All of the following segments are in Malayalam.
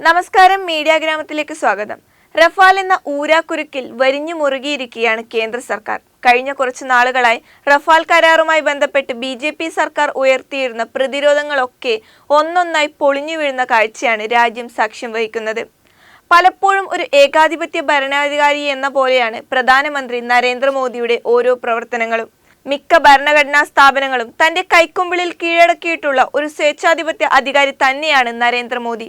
നമസ്കാരം മീഡിയ ഗ്രാമത്തിലേക്ക് സ്വാഗതം. റഫാൽ എന്ന ഊരാക്കുരുക്കിൽ വരിഞ്ഞു മുറുകിയിരിക്കുകയാണ് കേന്ദ്ര സർക്കാർ. കഴിഞ്ഞ കുറച്ച് നാളുകളായി റഫാൽ കരാറുമായി ബന്ധപ്പെട്ട് ബി ജെ പി സർക്കാർ ഉയർത്തിയിരുന്ന പ്രതിരോധങ്ങളൊക്കെ ഒന്നൊന്നായി പൊളിഞ്ഞു വീഴുന്ന കാഴ്ചയാണ് രാജ്യം സാക്ഷ്യം വഹിക്കുന്നത്. പലപ്പോഴും ഒരു ഏകാധിപത്യ ഭരണാധികാരി എന്ന പോലെയാണ് പ്രധാനമന്ത്രി നരേന്ദ്രമോദിയുടെ ഓരോ പ്രവർത്തനങ്ങളും. മിക്ക ഭരണഘടനാ സ്ഥാപനങ്ങളും തന്റെ കൈക്കുമ്പിളിൽ കീഴടക്കിയിട്ടുള്ള ഒരു സ്വേച്ഛാധിപത്യ അധികാരി തന്നെയാണ് നരേന്ദ്രമോദി.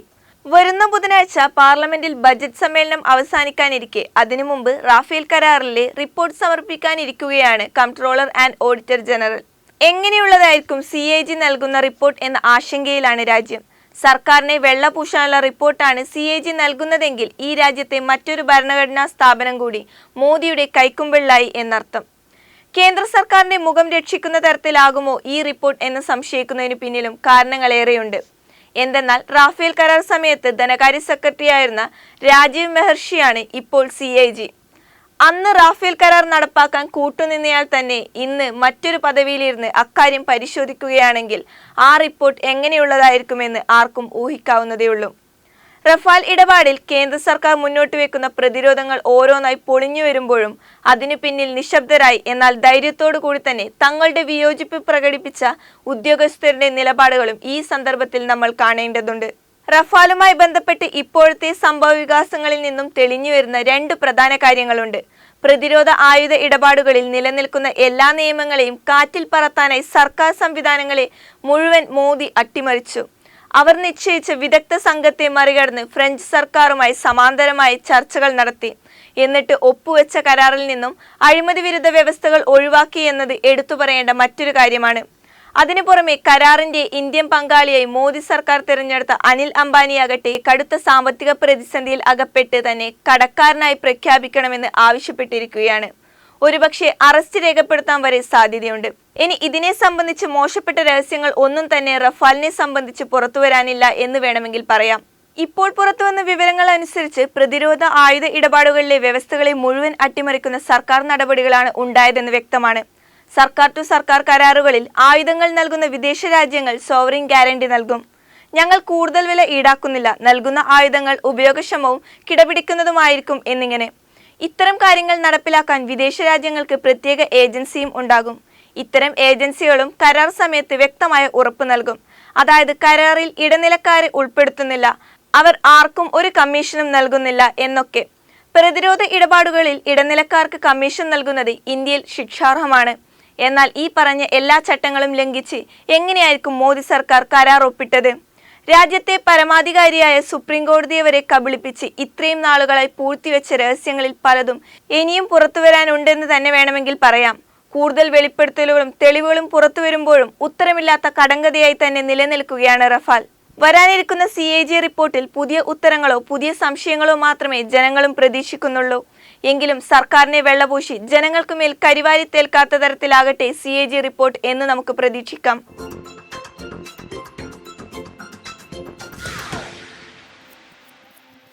വരുന്ന ബുധനാഴ്ച പാർലമെന്റിൽ ബജറ്റ് സമ്മേളനം അവസാനിക്കാനിരിക്കെ. അതിനു മുമ്പ് റാഫേൽ കരാറിലെ റിപ്പോർട്ട് സമർപ്പിക്കാനിരിക്കുകയാണ് കംട്രോളർ ആൻഡ് ഓഡിറ്റർ ജനറൽ. എങ്ങനെയുള്ളതായിരിക്കും സി എ ജി നൽകുന്ന റിപ്പോർട്ട് എന്ന ആശങ്കയിലാണ് രാജ്യം. സർക്കാരിനെ വെള്ളപൂശാനുള്ള റിപ്പോർട്ടാണ് സി എ ജി നൽകുന്നതെങ്കിൽ ഈ രാജ്യത്തെ മറ്റൊരു ഭരണഘടനാ സ്ഥാപനം കൂടി മോദിയുടെ കൈക്കുമ്പിള്ളായി എന്നർത്ഥം. കേന്ദ്ര സർക്കാരിന്റെ മുഖം രക്ഷിക്കുന്ന തരത്തിലാകുമോ ഈ റിപ്പോർട്ട് എന്ന് സംശയിക്കുന്നതിന് പിന്നിലും കാരണങ്ങളേറെയുണ്ട്. എന്തെന്നാൽ റാഫേൽ കരാർ സമയത്ത് ധനകാര്യ സെക്രട്ടറിയായിരുന്ന രാജീവ് മെഹർഷിയാണ് ഇപ്പോൾ സി ഐ ജി അന്ന് റാഫേൽ കരാർ നടപ്പാക്കാൻ കൂട്ടുനിന്നയാൾ തന്നെ ഇന്ന് മറ്റൊരു പദവിയിലിരുന്ന് അക്കാര്യം പരിശോധിക്കുകയാണെങ്കിൽ ആ റിപ്പോർട്ട് എങ്ങനെയുള്ളതായിരിക്കുമെന്ന് ആർക്കും ഊഹിക്കാവുന്നതേയുള്ളൂ. റഫാൽ ഇടപാടിൽ കേന്ദ്ര സർക്കാർ മുന്നോട്ട് വെക്കുന്ന പ്രതിരോധങ്ങൾ ഓരോന്നായി പൊളിഞ്ഞു വരുമ്പോഴും അതിനു പിന്നിൽ നിശബ്ദരായി എന്നാൽ ധൈര്യത്തോടു കൂടി തന്നെ തങ്ങളുടെ വിയോജിപ്പ് പ്രകടിപ്പിച്ച ഉദ്യോഗസ്ഥരുടെ നിലപാടുകളും ഈ സന്ദർഭത്തിൽ നമ്മൾ കാണേണ്ടതുണ്ട്. റഫാലുമായി ബന്ധപ്പെട്ട് ഇപ്പോഴത്തെ സംഭവ വികാസങ്ങളിൽ നിന്നും തെളിഞ്ഞു വരുന്ന രണ്ട് പ്രധാന കാര്യങ്ങളുണ്ട്. പ്രതിരോധ ആയുധ ഇടപാടുകളിൽ നിലനിൽക്കുന്ന എല്ലാ നിയമങ്ങളെയും കാറ്റിൽ പറത്താനായി സർക്കാർ സംവിധാനങ്ങളെ മുഴുവൻ മോദി അട്ടിമറിച്ചു. അവർ നിശ്ചയിച്ച വിദഗ്ധ സംഘത്തെ മറികടന്ന് ഫ്രഞ്ച് സർക്കാരുമായി സമാന്തരമായി ചർച്ചകൾ നടത്തി. എന്നിട്ട് ഒപ്പുവെച്ച കരാറിൽ നിന്നും അഴിമതി വിരുദ്ധ വ്യവസ്ഥകൾ ഒഴിവാക്കി എന്നത് എടുത്തു പറയേണ്ട മറ്റൊരു കാര്യമാണ്. അതിനു പുറമെ കരാറിന്റെ ഇന്ത്യൻ പങ്കാളിയായി മോദി സർക്കാർ തിരഞ്ഞെടുത്ത അനിൽ അംബാനിയാകട്ടെ കടുത്ത സാമ്പത്തിക പ്രതിസന്ധിയിൽ അകപ്പെട്ട് തന്നെ കടക്കാരനായി പ്രഖ്യാപിക്കണമെന്ന് ആവശ്യപ്പെട്ടിരിക്കുകയാണ്. ഒരുപക്ഷെ അറസ്റ്റ് രേഖപ്പെടുത്താൻ വരെ സാധ്യതയുണ്ട്. ഇനി ഇതിനെ സംബന്ധിച്ച് മോശപ്പെട്ട രഹസ്യങ്ങൾ ഒന്നും തന്നെ റഫാലിനെ സംബന്ധിച്ച് പുറത്തുവരാനില്ല എന്ന് വേണമെങ്കിൽ പറയാം. ഇപ്പോൾ പുറത്തുവന്ന വിവരങ്ങൾ അനുസരിച്ച് പ്രതിരോധ ആയുധ ഇടപാടുകളിലെ വ്യവസ്ഥകളെ മുഴുവൻ അട്ടിമറിക്കുന്ന സർക്കാർ നടപടികളാണ് ഉണ്ടായതെന്ന് വ്യക്തമാണ്. സർക്കാർ ടു സർക്കാർ കരാറുകളിൽ ആയുധങ്ങൾ നൽകുന്ന വിദേശ രാജ്യങ്ങൾ സോവറിൻ ഗ്യാരണ്ടി നൽകും. ഞങ്ങൾ കൂടുതൽ വില ഈടാക്കുന്നില്ല. നൽകുന്ന ആയുധങ്ങൾ ഉപയോഗക്ഷമവും കിടപിടിക്കുന്നതുമായിരിക്കും എന്നിങ്ങനെ. ഇത്തരം കാര്യങ്ങൾ നടപ്പിലാക്കാൻ വിദേശ രാജ്യങ്ങൾക്ക് പ്രത്യേക ഏജൻസിയും ഉണ്ടാകും. ഇത്തരം ഏജൻസികളും കരാർ സമയത്ത് വ്യക്തമായ ഉറപ്പ് നൽകും. അതായത് കരാറിൽ ഇടനിലക്കാരെ ഉൾപ്പെടുത്തുന്നില്ല. അവർ ആർക്കും ഒരു കമ്മീഷനും നൽകുന്നില്ല എന്നൊക്കെ. പ്രതിരോധ ഇടപാടുകളിൽ ഇടനിലക്കാർക്ക് കമ്മീഷൻ നൽകുന്നത് ഇന്ത്യയിൽ ശിക്ഷാർഹമാണ്. എന്നാൽ ഈ പറഞ്ഞ എല്ലാ ചട്ടങ്ങളും ലംഘിച്ച് എങ്ങനെയായിരിക്കും മോദി സർക്കാർ കരാർ ഒപ്പിട്ടത്? രാജ്യത്തെ പരമാധികാരിയായ സുപ്രീം കോടതിയെ വരെ കബളിപ്പിച്ച് ഇത്രയും നാളുകളായി പൂഴ്ത്തിവെച്ച രഹസ്യങ്ങളിൽ പലതും ഇനിയും പുറത്തുവരാനുണ്ടെന്ന് തന്നെ വേണമെങ്കിൽ പറയാം. കൂടുതൽ വെളിപ്പെടുത്തലുകളും തെളിവുകളും പുറത്തു വരുമ്പോഴും ഉത്തരമില്ലാത്ത കടങ്കഥയായി തന്നെ നിലനിൽക്കുകയാണ് റഫാൽ. വരാനിരിക്കുന്ന സി എ ജി റിപ്പോർട്ടിൽ പുതിയ ഉത്തരങ്ങളോ പുതിയ സംശയങ്ങളോ മാത്രമേ ജനങ്ങളും പ്രതീക്ഷിക്കുന്നുള്ളൂ. എങ്കിലും സർക്കാരിനെ വെള്ളപൂശി ജനങ്ങൾക്കുമേൽ കരിവാരി തേൽക്കാത്ത തരത്തിലാകട്ടെ സി എ ജി റിപ്പോർട്ട് എന്ന് നമുക്ക് പ്രതീക്ഷിക്കാം.